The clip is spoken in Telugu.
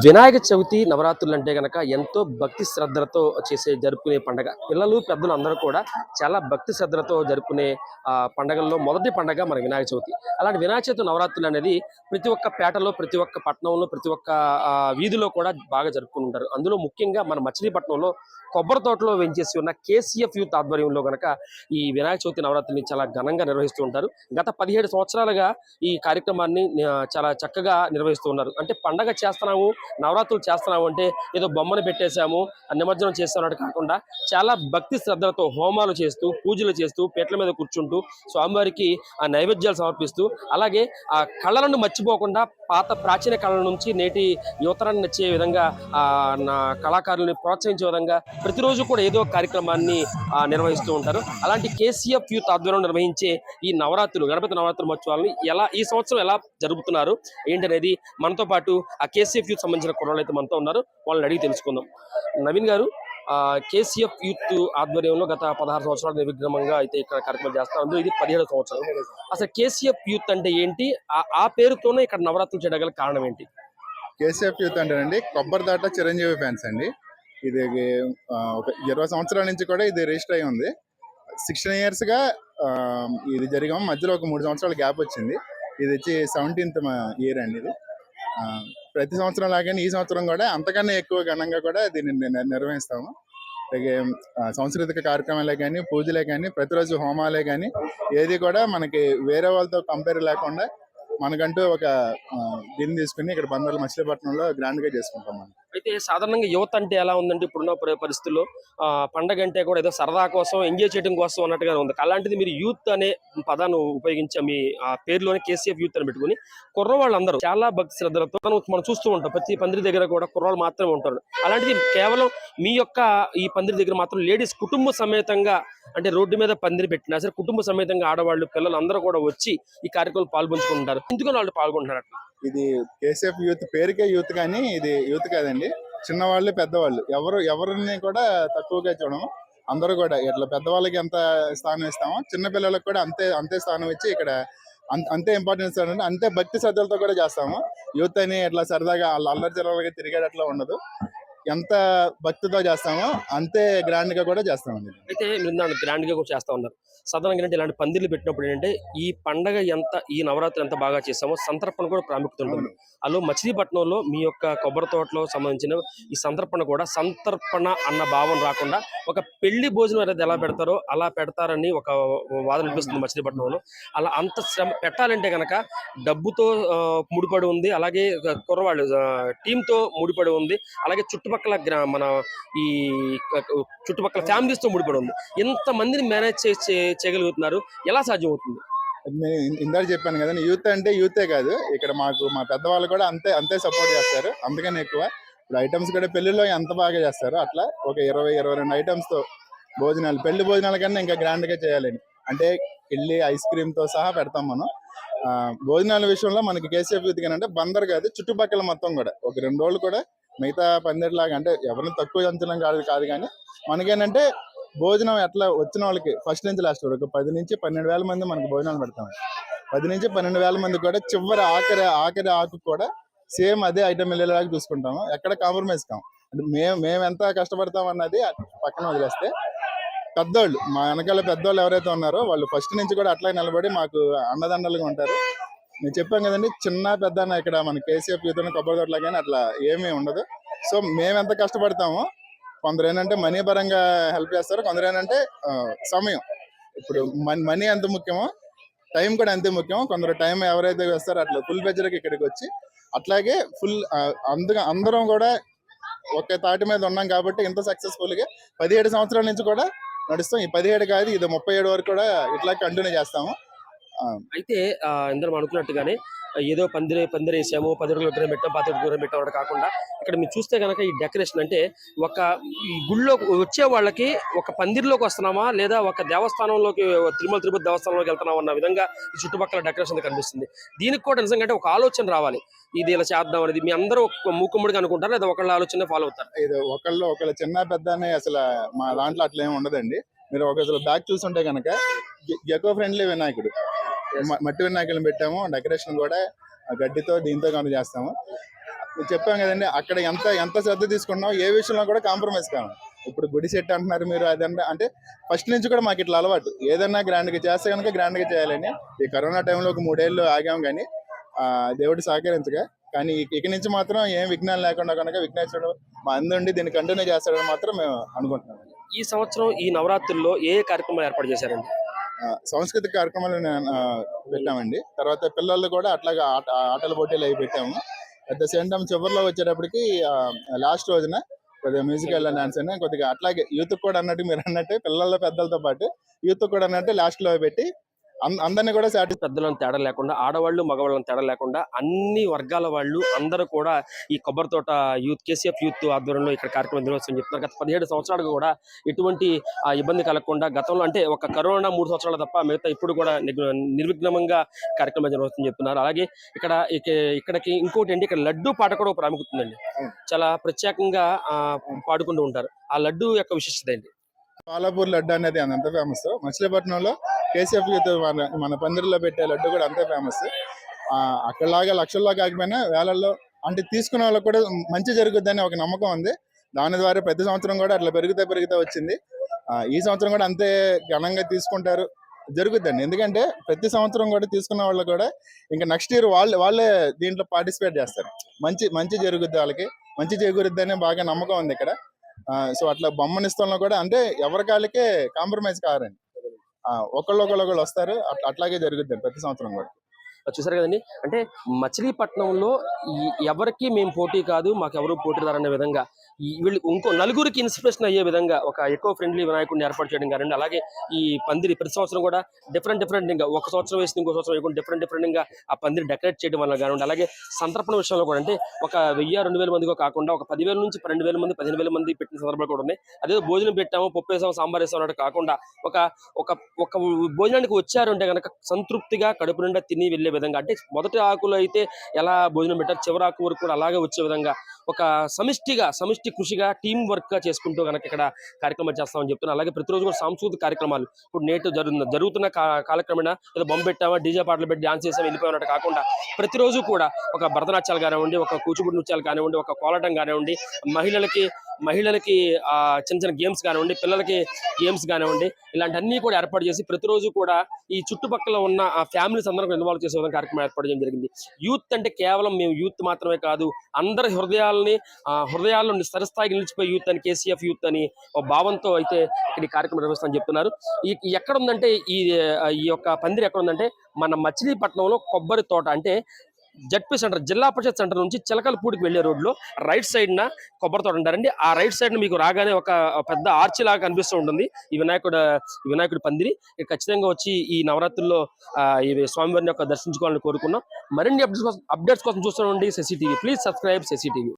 వినాయక చవితి నవరాత్రులు అంటే గనక ఎంతో భక్తి శ్రద్ధలతో చేసే జరుపుకునే పండగ. పిల్లలు పెద్దలు అందరూ కూడా చాలా భక్తి శ్రద్ధలతో జరుపుకునే ఆ, పండగల్లో మొదటి పండగ మన వినాయక చవితి. అలాంటి వినాయక చవితి నవరాత్రులు అనేది ప్రతి ఒక్క పేటలో ప్రతి ఒక్క పట్టణంలో ప్రతి ఒక్క వీధిలో కూడా బాగా జరుపుకుని ఉంటారు. అందులో ముఖ్యంగా మన మచిలీపట్నంలో కొబ్బరి తోటలో వెంచేసి ఉన్న కేసీఎఫ్ యూత్ ఆధ్వర్యంలో గనక ఈ వినాయక చవితి నవరాత్రిని చాలా ఘనంగా నిర్వహిస్తూ ఉంటారు. గత పదిహేడు సంవత్సరాలుగా ఈ కార్యక్రమాన్ని చాలా చక్కగా నిర్వహిస్తూ ఉన్నారు. అంటే పండగ చేస్తున్నాము నవరాత్రులు చేస్తున్నాము అంటే ఏదో బొమ్మను పెట్టేశాము ఆ నిమజ్జనం చేస్తున్నట్టు కాకుండా చాలా భక్తి శ్రద్ధలతో హోమాలు చేస్తూ పూజలు చేస్తూ పీటల మీద కూర్చుంటూ స్వామివారికి ఆ నైవేద్యాలు సమర్పిస్తూ అలాగే ఆ కళలను మర్చిపోకుండా పాత ప్రాచీన కళల నుంచి నేటి యువతరాన్ని నచ్చే విధంగా ఆ నా కళాకారుల్ని ప్రోత్సహించే విధంగా ప్రతిరోజు కూడా ఏదో కార్యక్రమాన్ని ఆ, నిర్వహిస్తూ ఉంటారు. అలాంటి కేసీఎఫ్ యూత్ ఆధ్వర్యంలో నిర్వహించే ఈ నవరాత్రులు గణపతి నవరాత్రి మహోత్సవాలను ఎలా ఈ సంవత్సరం ఎలా జరుపుతున్నారు ఏంటనేది మనతో పాటు ఆ కేసీఎఫ్ యూత్ సంబంధించిన కుర్రాళ్ళు అయితే మనతో ఉన్నారు. వాళ్ళని అడిగి తెలుసుకుందాం. నవీన్ గారు ఆ, కేసీఎఫ్ యూత్ ఆధ్వర్యంలో గత పదహారు సంవత్సరాలు నిర్విగ్రమంగా అయితే ఇక్కడ కార్యక్రమం చేస్తా ఉంది. ఇది పదిహేడు సంవత్సరాలు అసలు కేసీఎఫ్ యూత్ అంటే ఏంటి? ఆ- ఆ పేరుతోనే ఇక్కడ నవరాత్రులు చేయడం కారణం ఏంటి? కేసీఎఫ్ యూత్ అంటేనండి కొబ్బరి దాట చిరంజీవి ఫ్యాన్స్ అండి. ఇది ఆ, ఒక ఇరవై సంవత్సరాల నుంచి కూడా ఇది రిజిస్టర్ అయి ఉంది. సిక్స్టీన్ ఇయర్స్గా ఆ, ఇది జరిగాం. మధ్యలో ఒక మూడు సంవత్సరాల గ్యాప్ వచ్చింది. ఇది వచ్చి సెవెంటీన్త్ ఇయర్ అండి ఇది. ప్రతి సంవత్సరం లాగానే ఈ సంవత్సరం కూడా అంతకన్నా ఎక్కువ ఘనంగా కూడా దీన్ని నిర్వహిస్తాము. అలాగే సాంస్కృతిక కార్యక్రమాలే కానీ పూజలే కానీ ప్రతిరోజు హోమాలే కానీ ఏది కూడా మనకి వేరే వాళ్ళతో కంపేర్ లేకుండా మనకంటూ ఒక దీన్ని తీసుకుని ఇక్కడ బందర్ల మచిలీపట్నంలో గ్రాండ్గా చేసుకుంటాం మనం. అయితే సాధారణంగా యువత అంటే ఎలా ఉందంటే ఇప్పుడున్న పరిస్థితుల్లో? ఆ, పండగ అంటే కూడా ఏదో సరదా కోసం ఎంజాయ్ చేయడం కోసం అన్నట్టుగా ఉంది. అలాంటిది మీరు యూత్ అనే పదాన్ని ఉపయోగించే మీ ఆ పేరులోనే కేసీఎఫ్ యూత్ అని పెట్టుకుని కుర్రవాళ్ళందరూ చాలా భక్తి శ్రద్ధలతో మనం చూస్తూ ఉంటాం. ప్రతి పందిరి దగ్గర కూడా కుర్రవాళ్ళు మాత్రమే ఉంటారు. అలాంటిది కేవలం మీ యొక్క ఈ పందిరి దగ్గర మాత్రం లేడీస్ కుటుంబ సమేతంగా అంటే రోడ్డు మీద పందిరి పెట్టినా సరే కుటుంబ సమేతంగా ఆడవాళ్ళు పిల్లలు అందరూ కూడా వచ్చి ఈ కార్యక్రమం పాల్పంచుకుంటారు ఎందుకని వాళ్ళు పాల్గొంటున్నారు ఇది కేసీఎఫ్ యూత్ పేరుకే యూత్ కానీ ఇది యూత్ కాదండి. చిన్నవాళ్ళు పెద్దవాళ్ళు. ఎవరు ఎవరిని కూడా తక్కువగా చూడము. అందరూ కూడా ఇట్లా పెద్దవాళ్ళకి ఎంత స్థానం ఇస్తామో చిన్నపిల్లలకు కూడా అంతే అంతే స్థానం ఇచ్చి ఇక్కడ అంతే ఇంపార్టెన్స్ అంటే అంతే భక్తి శ్రద్ధలతో కూడా చేస్తాము. యూత్ అని ఇట్లా సరదాగా వాళ్ళ అల్లరి చిల్లరగా తిరిగేటట్లా ఉండదు. ఎంత భక్తితో చేస్తామో అంతే గ్రాండ్గా కూడా చేస్తామండి. అయితే మీరు దాన్ని గ్రాండ్గా కూడా చేస్తా ఉన్నారు. సాధారణంగా ఇలాంటి పందిర్లు పెట్టినప్పుడు ఏంటంటే ఈ పండగ ఎంత ఈ నవరాత్రి ఎంత బాగా చేస్తామో సంతర్పణ కూడా ప్రాముఖ్యత ఉంటుంది. అలా మచిలీపట్నంలో మీ యొక్క కొబ్బరి తోటలో సంబంధించిన ఈ సంతర్పణ కూడా సంతర్పణ అన్న భావం రాకుండా ఒక పెళ్ళి భోజనం అనేది ఎలా పెడతారో అలా పెడతారని ఒక వాదన వినిపిస్తుంది మచిలీపట్నంలో. అలా అంత శ్రమ పెట్టాలంటే గనక డబ్బుతో ముడిపడి ఉంది. అలాగే కుర్రవాళ్ళు టీంతో ముడిపడి ఉంది. అలాగే చుట్టుపక్కల గ్రా- మన ఈ చుట్టుపక్కల ఫ్యామిలీస్తో ముడిపడి ఉంది ఎంత మందిని మేనేజ్ చేయగలుగుతున్నారు? ఎలా సాధ్యమవుతుంది? నేను ఇందాక చెప్పాను కదండి యూత్ అంటే యూతే కాదు. ఇక్కడ మాకు మా పెద్దవాళ్ళు కూడా అంతే అంతే సపోర్ట్ చేస్తారు. అందుకని ఎక్కువ. ఇప్పుడు ఐటమ్స్ కూడా పెళ్ళిలో ఎంత బాగా చేస్తారు అట్లా ఒక ఇరవై ఇరవై రెండు ఐటమ్స్తో భోజనాలు పెళ్ళి భోజనాల కన్నా ఇంకా గ్రాండ్గా చేయాలని. అంటే ఇడ్లీ ఐస్ క్రీమ్తో సహా పెడతాం మనం. ఆ, భోజనాల విషయంలో మనకి కేసీఎఫ్ యూత్ కానీ అంటే బందర్ కాదు చుట్టుపక్కల మొత్తం కూడా. ఒక రెండు రోజులు కూడా మిగతా పందిరిలాగా అంటే ఎవరిని తక్కువ అంచనా కాదు కాదు కానీ మనకేంటంటే భోజనం ఎట్లా వచ్చిన వాళ్ళకి ఫస్ట్ నుంచి లాస్ట్ వరకు పది నుంచి పన్నెండు వేల మంది మనకి భోజనాలు పెడతాం. పది నుంచి పన్నెండు వేల మంది కూడా చివరి ఆఖరి ఆఖరి ఆకు కూడా సేమ్ అదే ఐటమ్ వెళ్ళేలాగా చూసుకుంటాము. ఎక్కడ కాంప్రమైజ్ కాం. అంటే మేము మేము ఎంత కష్టపడతాం అన్నది పక్కన వదిలేస్తే పెద్దోళ్ళు మా వెనకాల పెద్దోళ్ళు ఎవరైతే ఉన్నారో వాళ్ళు ఫస్ట్ నుంచి కూడా అట్లా నిలబడి మాకు అండదండలుగా ఉంటారు. నేను చెప్పాను కదండి చిన్న పెద్ద అన్న ఇక్కడ మన కేసీఎఫ్ యూత్ కొబ్బరి తోటలా కానీ అట్లా ఏమీ ఉండదు. సో మేము ఎంత కష్టపడతామో కొందరు ఏంటంటే మనీ పరంగా హెల్ప్ చేస్తారు కొందరు ఏంటంటే సమయం. ఇప్పుడు మనీ ఎంత ముఖ్యమో టైం కూడా అంతే ముఖ్యం కొందరు టైం ఎవరైతే వేస్తారో అట్లా ఫుల్ బెజర్కి ఇక్కడికి వచ్చి అట్లాగే ఫుల్ అందుగా అందరం కూడా ఒకే తాటి మీద ఉన్నాం కాబట్టి ఇంత సక్సెస్ఫుల్గా పదిహేడు సంవత్సరాల నుంచి కూడా నడుస్తాం. ఈ పదిహేడు కాదు ఇది ముప్పై ఏడు వరకు కూడా ఇట్లా కంటిన్యూ చేస్తాము. అయితే మనం అనుకున్నట్టుగానే ఏదో పందిరి పందిరి వేసాము పది రోజులు విగ్రహం పెట్టాం పది విగ్రహం పెట్టాం అన్నట్టు కాకుండా ఇక్కడ మీరు చూస్తే కనుక ఈ డెకరేషన్ అంటే ఒక ఈ గుళ్ళో వచ్చే వాళ్ళకి ఒక పందిరిలోకి వస్తున్నామా లేదా ఒక దేవస్థానంలోకి తిరుమల తిరుపతి దేవస్థానంలోకి వెళ్తున్నామా అన్న విధంగా ఈ చుట్టుపక్కల డెకరేషన్ కనిపిస్తుంది. దీనికి కూడా నిజంగా అంటే ఒక ఆలోచన రావాలి. ఇది ఇలా చేద్దాం అనేది మీ అందరూ ఒక మూకుమ్మడిగా అనుకుంటారా లేదా ఒకళ్ళ ఆలోచన ఫాలో అవుతారు? ఇది ఒకళ్ళు ఒకళ్ళు చిన్న పెద్ద అసలు మా దాంట్లో అట్లా ఏమి ఉండదండి. మీరు ఒక అసలు బ్యాగ్ చూసుంటే కనుక ఎకో ఫ్రెండ్లీ వినాయకుడు. మట్టి వినాయకులను పెట్టాము డెకరేషన్ కూడా ఆ గడ్డితో దీంతో కనుక చేస్తాము. చెప్పాం కదండి అక్కడ ఎంత ఎంత శ్రద్ధ తీసుకున్నాం ఏ విషయంలో కూడా కాంప్రమైజ్ కావాలి ఇప్పుడు గుడి సెట్ అంటున్నారు మీరు అదంటే అంటే ఫస్ట్ నుంచి కూడా మాకు ఇట్లా అలవాటు. ఏదన్నా గ్రాండ్గా చేస్తే కనుక గ్రాండ్గా చేయాలని. ఈ కరోనా టైంలో ఒక మూడేళ్ళు ఆగాం కానీ ఆ, దేవుడు సహకరించగా కానీ ఇక- నుంచి మాత్రం ఏం విఘ్నాలు లేకుండా కనుక విఘ్నేశ్వరుడు మా అందుండి దీన్ని కంటిన్యూ చేస్తాడని మాత్రం మేము అనుకుంటున్నాం. ఈ సంవత్సరం ఈ నవరాత్రుల్లో ఏ కార్యక్రమాలు ఏర్పాటు చేశారండి? సాంస్కృతిక కార్యక్రమాలు నేను, పెట్టామండి. తర్వాత పిల్లలు కూడా అట్లాగా ఆట ఆటల పోటీలు అవి పెట్టాము. అట్ ద సేమ్ టైం చివరిలో వచ్చేటప్పటికి లాస్ట్ రోజున కొద్దిగా మ్యూజికల్ డాన్స్ అయినా కొద్దిగా అట్లాగే యూత్ కూడా అన్నట్టు మీరు అన్నట్టు పిల్లల పెద్దలతో పాటు యూత్ కూడా అన్నట్టు లాస్ట్లో పెట్టి అందరినీ కూడా సాటిస్ పెద్దలను తేడా లేకుండా ఆడవాళ్ళు మగవాళ్ళని తేడా లేకుండా అన్ని వర్గాల వాళ్ళు అందరూ కూడా ఈ కొబ్బరి తోట యూత్ కేసీఎఫ్ యూత్ ఆధ్వర్యంలో ఇక్కడ కార్యక్రమం నిర్వహిస్తామని చెప్తున్నారు. గత పదిహేడు సంవత్సరాలుగా కూడా ఎటువంటి ఇబ్బంది కలగకుండా గతంలో అంటే ఒక కరోనా మూడు సంవత్సరాలు తప్ప మిగతా ఇప్పుడు కూడా నిగ్- నిర్విఘ్నంగా కార్యక్రమం నిర్వహిస్తామని చెప్తున్నారు. అలాగే ఇక్కడ ఇక- ఇక్కడికి ఇంకోటి ఏంటి? ఇక్కడ లడ్డు పాట కూడా ప్రాముఖ్యత ఉందండి. చాలా ప్రత్యేకంగా పాడుకుంటూ ఉంటారు. ఆ లడ్డు యొక్క విశిష్టత ఏంటి? పాలాపూర్ లడ్డు అనేది అంత ఫేమస్. మచిలీపట్నంలో కేసీఎఫ్ మన మన పందిరిలో పెట్టే లడ్డు కూడా అంతే ఫేమస్ అక్కడలాగా లక్షల్లో కాకపోయినా వేలల్లో అంటే తీసుకున్న వాళ్ళకి కూడా మంచి జరుగుద్దని ఒక నమ్మకం ఉంది. దాని ద్వారా ప్రతి సంవత్సరం కూడా అట్లా పెరుగుతా పెరుగుతా వచ్చింది. ఆ, ఈ సంవత్సరం కూడా అంతే ఘనంగా తీసుకుంటారు. జరుగుద్దండి. ఎందుకంటే ప్రతి సంవత్సరం కూడా తీసుకున్న వాళ్ళు కూడా ఇంకా నెక్స్ట్ ఇయర్ వాళ్ళు వాళ్ళే దీంట్లో పార్టిసిపేట్ చేస్తారు. మంచి మంచి జరుగుద్ది వాళ్ళకి. మంచి చేకూరుద్ది బాగా నమ్మకం ఉంది ఇక్కడ. సో అట్లా బొమ్మనిస్తంలో కూడా అంటే ఎవరి కాళ్ళకే కాంప్రమైజ్ కారండి ఒకళ్ళు ఒకళ్ళు వస్తారు. అట్లా అట్లాగే జరుగుద్ది ప్రతి సంవత్సరం కూడా. చూసారు కదండి? అంటే మచిలీపట్నంలో ఈ- ఎవరికి మేము పోటీ కాదు మాకు ఎవరు పోటీదారు రారనే విధంగా ఈ వీళ్ళు ఇంకో నలుగురికి ఇన్స్పిరేషన్ అయ్యే విధంగా ఒక ఎక్కువ ఫ్రెండ్లీ వినాయకుడిని ఏర్పాటు చేయడం కానివ్వండి అలాగే ఈ పందిరి ప్రతి సంవత్సరం కూడా డిఫరెంట్ డిఫరెంట్ ఇంకా ఒక సంవత్సరం వేసి ఇంకో సంవత్సరం వేయకుండా డిఫరెంట్ డిఫరెంట్గా ఆ పందిరి డెకరేట్ చేయడం వల్ల కానివ్వండి అలాగే సంతర్పణ విషయంలో కూడా అంటే ఒక వెయ్యి రెండు వేల మందిగా కాకుండా ఒక పదివేల నుంచి పన్నెండు వేల మంది పదిహేను వేల మంది పెట్టిన సందర్భాలు కూడా ఉన్నాయి. అదే భోజనం పెట్టాము పప్పు వేసాము సాంబార్ వేసాము అన్నట్టు కాకుండా ఒక ఒక ఒక భోజనానికి వచ్చారు అంటే కనుక సంతృప్తిగా కడుపు నిండా తిని వెళ్ళే విధంగా. అంటే మొదటి ఆకులు అయితే ఎలా భోజనం పెట్టారు? చివరి ఆకు వరకు కూడా అలాగే వచ్చే విధంగా ఒక సమిష్టిగా సమిష్టి కృషిగా టీం వర్క్గా చేసుకుంటూ కనుక ఇక్కడ కార్యక్రమాలు చేస్తామని చెప్తున్నారు. అలాగే ప్రతిరోజు కూడా సాంస్కృతిక కార్యక్రమాలు. ఇప్పుడు నేటు జరుగుతున్న జరుగుతున్న కాలక్రమేణా ఏదో బొమ్మ పెట్టామా డీజే పాటలు పెట్టి డాన్స్ చేసాం వెళ్ళిపోయినట్టు కాకుండా ప్రతిరోజు కూడా ఒక భరతనాట్యాలు కానివ్వండి ఒక కూచిపూడి నృత్యాలు కానివ్వండి ఒక కోలాటం కానివ్వండి మహిళలకి మహిళలకి చిన్న చిన్న గేమ్స్ కానివ్వండి పిల్లలకి గేమ్స్ కానివ్వండి ఇలాంటివన్నీ కూడా ఏర్పాటు చేసి ప్రతిరోజు కూడా ఈ చుట్టుపక్కల ఉన్న ఆ ఫ్యామిలీస్ అందరూ ఇన్వాల్వ్ చేసే విధంగా కార్యక్రమం ఏర్పాటు చేయడం జరిగింది. యూత్ అంటే కేవలం మేము యూత్ మాత్రమే కాదు అందరి హృదయాలని ఆ హృదయాల్లో సరస్థాయికి నిలిచిపోయి యూత్ అని కేసీఎఫ్ యూత్ అని ఒక భావంతో అయితే ఇక్కడ ఈ కార్యక్రమం నిర్వహిస్తామని చెప్తున్నారు. ఈ ఈ ఎక్కడ ఉందంటే ఈ ఈ యొక్క పందిరి ఎక్కడ ఉందంటే మన మచిలీపట్నంలో కొబ్బరి తోట. అంటే జడ్పీ సెంటర్ జిల్లా పరిషత్ సెంటర్ నుంచి చిలకలపూడికి వెళ్ళే రోడ్లో రైట్ సైడ్ న కొబ్బరి తోట ఉంటారండి ఆ రైట్ సైడ్ మీకు రాగానే ఒక పెద్ద ఆర్చి లాగా కనిపిస్తూ ఉంటుంది. ఈ వినాయకుడు వినాయకుడి పందిరి. ఖచ్చితంగా వచ్చి ఈ నవరాత్రుల్లో ఈ స్వామివారిని యొక్క దర్శించుకోవాలని కోరుకున్నాం. మరిన్ని అప్డేట్స్ కోసం అప్డేట్స్ కోసం చూస్తూ ఉండండి సీసీటీవీ ప్లీజ్ సబ్స్క్రైబ్ సీసీటీవీ